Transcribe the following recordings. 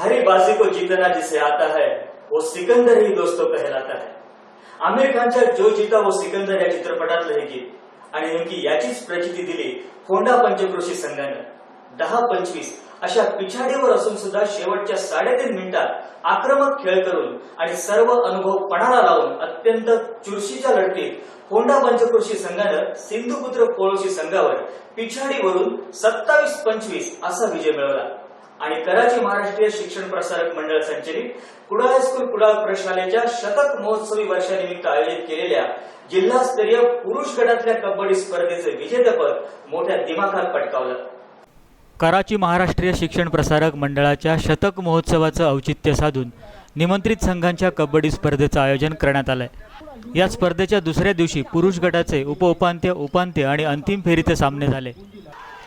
हरी बाजी को जीतना जिसे आता है वो सिकंदर ही दोस्तों कहलाता है। आमिर खानच्या जो जीता वो सिकंदर या चित्रपटातलं हे गीत आणि नेमकी याचीच प्रचिती दिली होंडा पंचक्रोशी संघानं. दहा पंचवीस अशा पिछाडीवर असून सुद्धा शेवटच्या साडेतीन मिनिटात आक्रमक खेळ करून आणि सर्व अनुभव पणाला लावून अत्यंत चुरशीच्या लढतीत होंडा पंचक्रोशी संघानं सिंधुपुत्र कोळोशी संघावर पिछाडीवरून सत्तावीस पंचवीस असा विजय मिळवला. आणि कराची महाराष्ट्रीय शिक्षण प्रसारक मंडळ संचलित कुडाळ हायस्कूल कुडाळ प्रशालेच्या शतक महोत्सवी वर्षानिमित्त आयोजित केलेल्या जिल्हास्तरीय पुरुष गटातल्या कबड्डी स्पर्धेचे विजेतेपद मोठ्या दिमाखात पटकावलं. कराची महाराष्ट्रीय शिक्षण प्रसारक मंडळाच्या शतक महोत्सवाचं औचित्य साधून निमंत्रित संघांच्या कबड्डी स्पर्धेचं आयोजन करण्यात आलं आहे या स्पर्धेच्या दुसऱ्या दिवशी पुरुष गटाचे उपउपांत्य उपांत्य आणि अंतिम फेरीचे सामने झाले.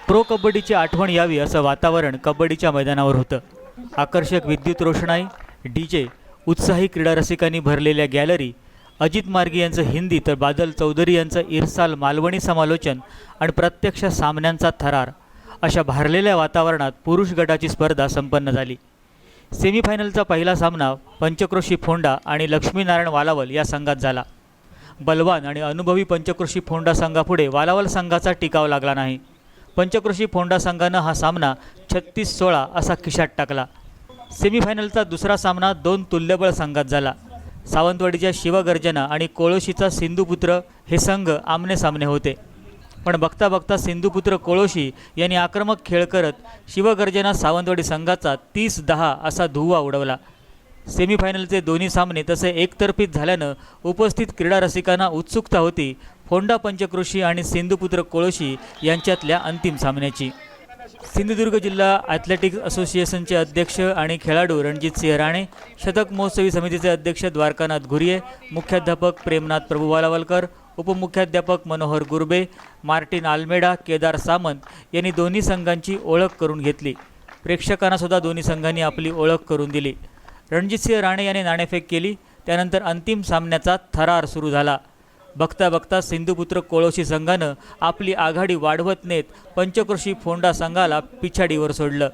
प्रो कबड्डीची आठवण यावी असं वातावरण कबड्डीच्या मैदानावर होतं. आकर्षक विद्युत रोषणाई डी जे उत्साही क्रीडा रसिकांनी भरलेल्या गॅलरी अजित मार्गी यांचं हिंदी तर बादल चौधरी यांचं इरसाल मालवणी समालोचन आणि प्रत्यक्ष सामन्यांचा थरार अशा भारलेल्या वातावरणात पुरुष गटाची स्पर्धा संपन्न झाली. सेमीफायनलचा पहिला सामना पंचक्रोशी फोंडा आणि लक्ष्मीनारायण वालावल या संघात झाला. बलवान आणि अनुभवी पंचक्रोशी फोंडा संघापुढे वालावल संघाचा टिकाव लागला नाही. पंचक्रोशी फोंडा संघानं हा सामना छत्तीस सोळा असा खिशात टाकला. सेमीफायनलचा दुसरा सामना दोन तुल्यबळ संघात झाला. सावंतवाडीच्या शिवगर्जना आणि कोळोशीचा सिंधुपुत्र हे संघ आमने सामने होते. पण बघता बघता सिंधुपुत्र कोळोशी यांनी आक्रमक खेळ करत शिवगर्जना सावंतवाडी संघाचा तीस दहा असा धुव्वा उडवला. सेमीफायनलचे दोन्ही सामने तसे एकतर्फीत झाल्यानं उपस्थित क्रीडा रसिकांना उत्सुकता होती. होंडा पंचक्रोशी आणि सिंधुपुत्र कोळोशी यांच्यातल्या अंतिम सामन्याची. सिंधुदुर्ग जिल्हा ॲथलेटिक्स असोसिएशनचे अध्यक्ष आणि खेळाडू रणजित सिंह राणे शतक महोत्सवी समितीचे अध्यक्ष द्वारकानाथ घुरिये मुख्याध्यापक प्रेमनाथ प्रभू वालावलकर उपमुख्याध्यापक मनोहर गुरबे मार्टिन आल्मेडा केदार सामंत यांनी दोन्ही संघांची ओळख करून घेतली. प्रेक्षकांनासुद्धा दोन्ही संघांनी आपली ओळख करून दिली. रणजितसिंह राणे यांनी नाणेफेक केली त्यानंतर अंतिम सामन्याचा थरार सुरू झाला. बघता बघता सिंधुपुत्र कोळोशी संघानं आपली आघाडी वाढवत नेत पंचक्रोशी फोंडा संघाला पिछाडीवर सोडलं.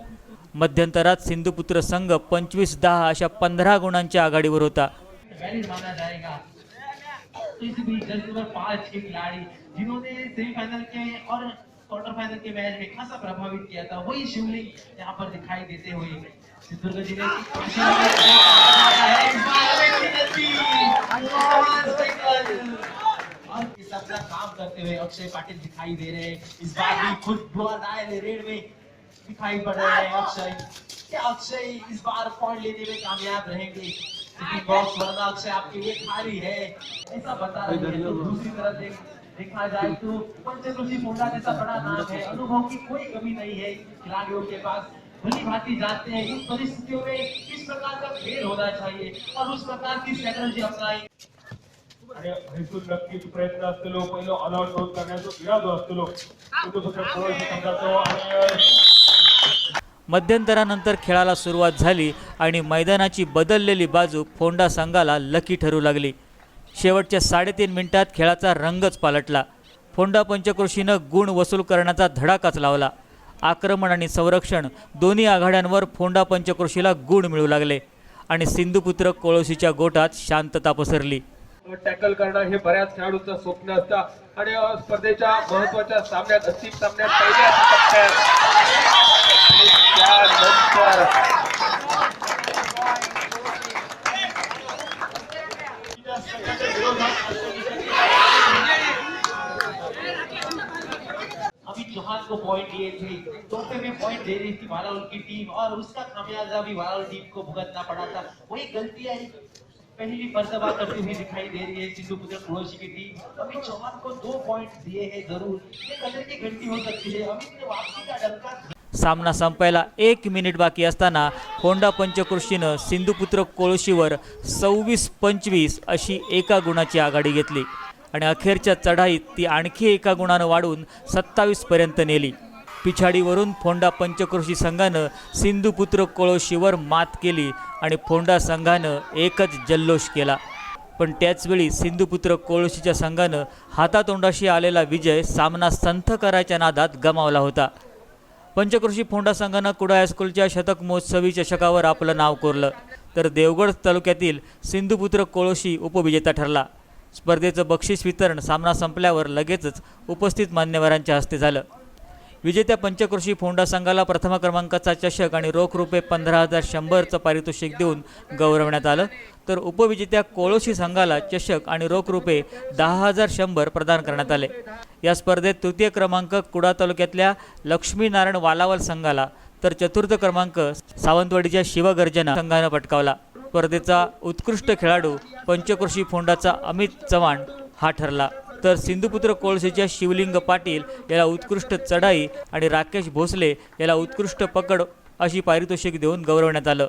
मध्यंतरात सिंधुपुत्र संघ पंचवीस दहा अशा पंधरा गुणांच्या आघाडीवर होता. इस बीच पांच छह खिलाड़ी जिन्होंने सेमीफाइनल के और क्वार्टर फाइनल के मैच में खासा प्रभावित किया था वही शिवलिंग यहाँ पर दिखाई देते हुए जिले की अपना काम करते हुए अक्षय पाटिल दिखाई दे रहे हैं। इस बार भी खुद धुआंधार रेड में दिखाई पड़ रहे हैं अक्षय। क्या अक्षय इस बार पॉइंट लेने में कामयाब रहेंगे? क्योंकि बॉक्स वरना अक्षय आपके लिए खाली है। ऐसा बता रहे हैं तो दूसरी तरफ़ देख देखा जाए तो पंचक्रोशी फोंडा जैसा बड़ा नाम है। अनुभव की कोई कमी नहीं है। खिलाड़ियों के पास भली भांति जानते हैं इन परिस्थितियों में किस प्रकार का खेल होना चाहिए और उस प्रकार की स्ट्रैटेजी अपनाई आणि हायस्कूल नक्कीच प्रयत्न असलेलो पहिलो ऑलआउट शोध करण्याचो इरादो असलेलो. तो सुद्धा कोणाशी संघाचो आणि मध्यंतरानंतर खेळाला सुरुवात झाली आणि मैदानाची बदललेली बाजू फोंडा संघाला लकी ठरू लागली. शेवटच्या साडेतीन मिनिटात खेळाचा रंगच पालटला. फोंडा पंचक्रोशीनं गुण वसूल करण्याचा धडाकाच लावला. आक्रमण आणि संरक्षण दोन्ही आघाड्यांवर फोंडा पंचक्रोशीला गुण मिळू लागले आणि सिंधुपुत्र कोळोशीच्या गोटात शांतता पसरली. टॅकल करणं हे बऱ्याच खेळाडूंचं स्वप्न असतं. आणि स्पर्धेच्या महत्त्वाच्या सामन्यात अंतिम सामन्यात पहिल्या टप्प्यात त्यानंतर अभी चौहान को पॉइंट दिए थे। तोहफे में पॉइंट दे रही थी वालाउल की टीम और उसका कामयाजा भी वालाउल टीम को भुगतना पड़ा था। वही गलतियां पहली भी मर्तबा करती हुई दिखाई दे रही है सिद्धू पुत्र पड़ोसी की टीम अभी चौहान को दो पॉइंट दिए हैं जरूर। ये कलर की घंटी हो सकती है। अभी ने वापसी का डंका सामना संपायला एक मिनिट बाकी असताना होंडा पंचकृषीनं सिंधुपुत्र कोळशीवर सव्वीस पंचवीस अशी एका गुणाची आघाडी घेतली. आणि अखेरच्या चढाईत ती आणखी एका गुणानं वाढून सत्तावीसपर्यंत नेली. पिछाडीवरून फोंडा पंचकृषी संघानं सिंधुपुत्र कोळोशीवर मात केली आणि फोंडा संघानं एकच जल्लोष केला. पण त्याचवेळी सिंधुपुत्र कोळशीच्या संघानं हातातोंडाशी आलेला विजय सामना संथ करायच्या नादात गमावला होता. पंचकृषी फोंडा संघानं कुडा हायस्कूलच्या शतक महोत्सवी चषकावर आपलं नाव कोरलं तर देवगड तालुक्यातील सिंधुपुत्र कोळोशी उपविजेता ठरला. स्पर्धेचं बक्षीस वितरण सामना संपल्यावर लगेचच उपस्थित मान्यवरांच्या हस्ते झालं. विजेत्या पंचकृषी फोंडा संघाला प्रथम क्रमांकाचा चषक आणि रोख रुपये पंधरा हजार शंभरचं पारितोषिक देऊन गौरवण्यात आलं. तर उपविजेत्या कोळोशी संघाला चषक आणि रोख रुपये दहा हजार शंभर प्रदान करण्यात आले. या स्पर्धेत तृतीय क्रमांक कुडा तालुक्यातल्या लक्ष्मीनारायण वालावल संघाला तर चतुर्थ क्रमांक सावंतवाडीच्या शिवगर्जना संघानं पटकावला. स्पर्धेचा उत्कृष्ट खेळाडू पंचकृषी फोंडाचा अमित चव्हाण हा ठरला. तर सिंधुपुत्र कोळसेच्या शिवलिंग पाटील याला उत्कृष्ट चढाई आणि राकेश भोसले याला उत्कृष्ट पकड अशी पारितोषिक देऊन गौरवण्यात आलं.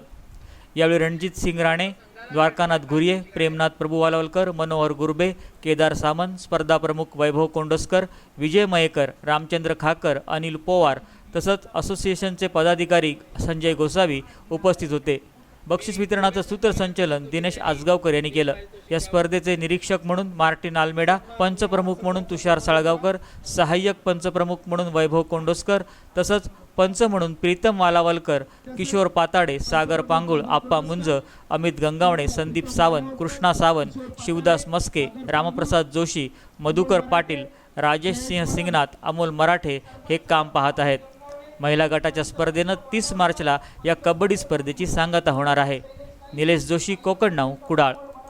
यावेळी रणजित सिंग राणे द्वारकानाथ गुरिये प्रेमनाथ प्रभू वालावलकर मनोहर गुरबे केदार सामंत स्पर्धा प्रमुख वैभव कोंडसकर विजय मयेकर रामचंद्र खाकर अनिल पोवार तसंच असोसिएशनचे पदाधिकारी संजय गोसावी उपस्थित होते. बक्षीस वितरणाचं सूत्रसंचलन दिनेश आजगावकर यांनी केलं. या स्पर्धेचे निरीक्षक म्हणून मार्टिन आलमेडा पंचप्रमुख म्हणून तुषार साळगावकर सहाय्यक पंचप्रमुख म्हणून वैभव कोंडोसकर तसंच पंच म्हणून प्रीतम वालावलकर किशोर पाताडे सागर पांगुळ आप्पा मुंज अमित गंगावणे संदीप सावंत कृष्णा सावंत शिवदास मस्के रामप्रसाद जोशी मधुकर पाटील राजेश सिंह सिंगनाथ अमोल मराठे हे काम पाहत आहेत. महिला गटाच्या स्पर्धेनं तीस मार्चला या कबड्डी स्पर्धेची सांगता होणार आहे. निलेश जोशी कोकण नाव कुडाळ